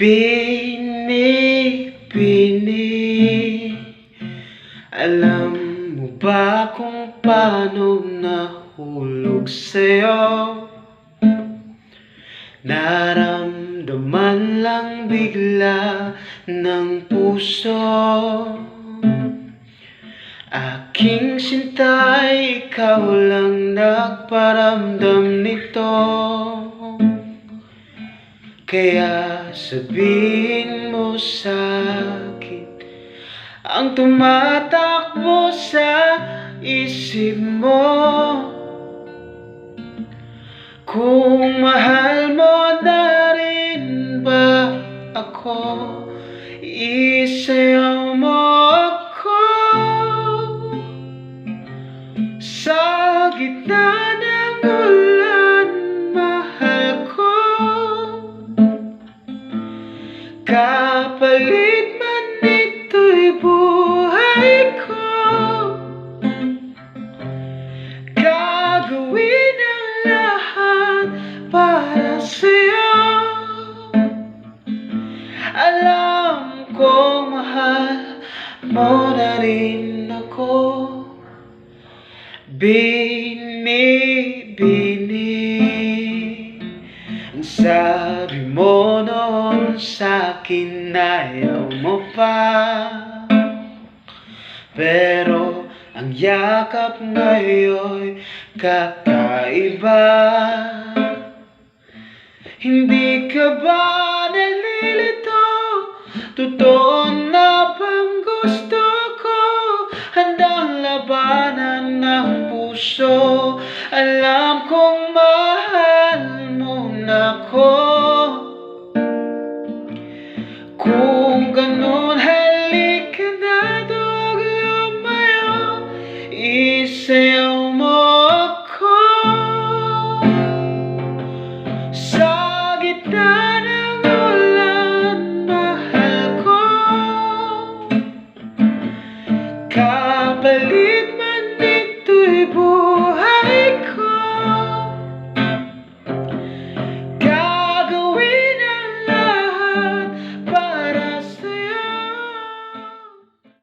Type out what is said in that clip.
Bini Alam mo ba kung paano nahulog sa'yo? Naramdaman lang bigla ng puso. Aking sinta, ikaw lang nagparamdam nito Kaya sabihin mo sa'kin Ang tumatakbo sa isip mo. Kung mahal mo na rin ba ako Kapalit man ito'y buhay ko. Gagawin ang lahat para sa'yo. Alam kong mahal mo na rin ako. Bini, bini Ang sabi mo noon sa'kin ayaw mo pa Pero ang yakap ngayon kakaiba Hindi ka ba nalilito? Totoo na bang gusto ko? Handang labanan ng puso Alam kong mahal mo na ko पे